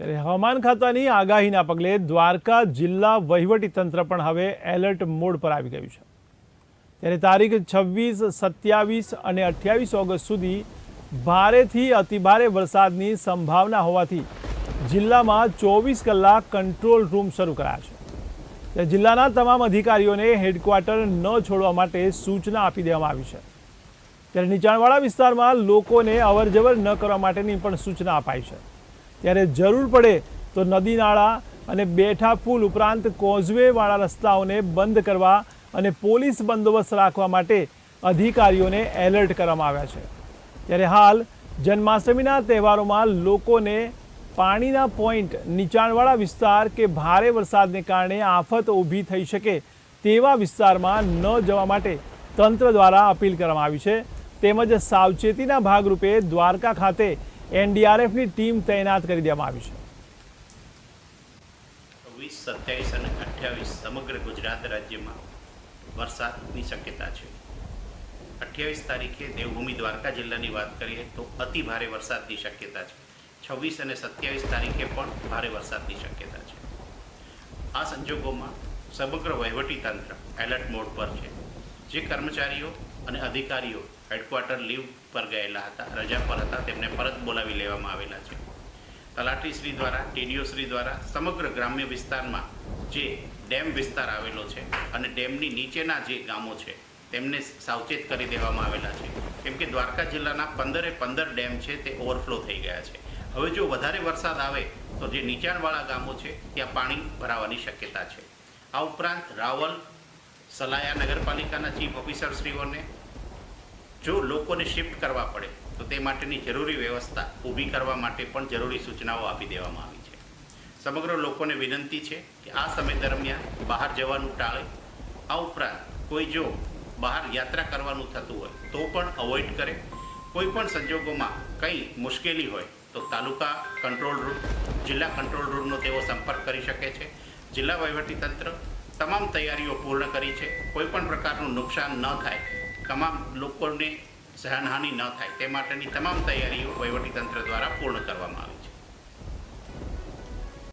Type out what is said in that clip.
ત્યારે હવામાન ખાતાની આગાહીના પગલે દ્વારકા જિલ્લા વહીવટીતંત્ર પણ હવે એલર્ટ મોડ પર આવી ગયું છે. ત્યારે તારીખ છવ્વીસ, સત્યાવીસ અને અઠ્યાવીસ ઓગસ્ટ સુધી ભારેથી અતિભારે વરસાદની સંભાવના હોવાથી જિલ્લામાં ચોવીસ કલાક કંટ્રોલ રૂમ શરૂ કરાયા છે. ત્યારે જિલ્લાના તમામ અધિકારીઓને હેડક્વાર્ટર ન છોડવા માટે સૂચના આપી દેવામાં આવી છે. ત્યારે નીચાણવાળા વિસ્તારમાં લોકોને અવરજવર ન કરવા માટેની પણ સૂચના અપાઈ છે. ત્યારે જરૂર પડે તો નદી નાળા અને બેઠા પુલ ઉપરાંત કોઝવેવાળા રસ્તાઓને બંધ કરવા અને પોલીસ બંદોબસ્ત રાખવા માટે અધિકારીઓને એલર્ટ કરવામાં આવ્યા છે. ત્યારે હાલ જન્માષ્ટમીના તહેવારોમાં લોકોને પાણીના પોઈન્ટ નીચાણવાળા વિસ્તાર કે ભારે વરસાદને કારણે આફત ઊભી થઈ શકે તેવા વિસ્તારમાં ન જવા માટે તંત્ર દ્વારા અપીલ કરવામાં આવી છે. તેમજ સાવચેતીના ભાગરૂપે દ્વારકા ખાતે એનડીઆરએફની ટીમ તૈનાત કરી દેવામાં આવી છે. વીસ સત્યાવીસ અને અઠ્યાવીસ સમગ્ર ગુજરાત રાજ્યમાં વરસાદની શક્યતા છે. અઠ્યાવીસ તારીખે દેવભૂમિ દ્વારકા જિલ્લાની વાત કરીએ તો અતિ ભારે વરસાદની શક્યતા છે. છવ્વીસ અને સત્યાવીસ તારીખે પણ ભારે વરસાદની શક્યતા છે. આ સંજોગોમાં સમગ્ર વહીવટીતંત્ર એલર્ટ મોડ પર છે. જે કર્મચારીઓ અને અધિકારીઓ હેડક્વાર્ટર લીવ પર ગયેલા હતા. રજા પર હતા. તેમને પરત બોલાવી લેવામાં આવેલા છે. તલાટીશ્રી દ્વારા ટીડીઓશ્રી દ્વારા સમગ્ર ગ્રામ્ય વિસ્તારમાં જે ડેમ વિસ્તાર આવેલો છે અને ડેમની નીચેના જે ગામો છે, તેમને સાવચેત કરી દેવામાં આવેલા છે. કેમ કે દ્વારકા જિલ્લાના પંદરે પંદર ડેમ છે, તે ઓવરફ્લો થઈ ગયા છે. હવે જો વધારે વરસાદ આવે, તો જે નીચાણવાળા ગામો છે, ત્યાં પાણી ભરાવાની શક્યતા છે. આ ઉપરાંત રાવલ, સલાયા નગરપાલિકાના ચીફ ઓફિસરશ્રીઓને જો લોકોને શિફ્ટ કરવા પડે, તો તે માટેની જરૂરી વ્યવસ્થા ઊભી કરવા માટે પણ જરૂરી સૂચનાઓ આપી દેવામાં આવી છે. સમગ્ર લોકોને વિનંતી છે કે આ સમય દરમિયાન બહાર જવાનું ટાળે. આ ઉપરાંત કોઈ જો બહાર યાત્રા કરવાનું થતું હોય, તો પણ અવોઇડ કરે. કોઈ પણ સંજોગોમાં કંઈ મુશ્કેલી હોય, તો તાલુકા કંટ્રોલ રૂમ જિલ્લા કંટ્રોલ રૂમનો તેઓ સંપર્ક કરી શકે છે. જિલ્લા વહીવટીતંત્ર તમામ તૈયારીઓ પૂર્ણ કરી છે. કોઈ પણ પ્રકારનું નુકસાન ન થાય. તમામ લોકોને સહનહાનિ ન થાય, તે માટેની તમામ તૈયારીઓ વહીવટીતંત્ર દ્વારા પૂર્ણ કરવામાં આવી છે.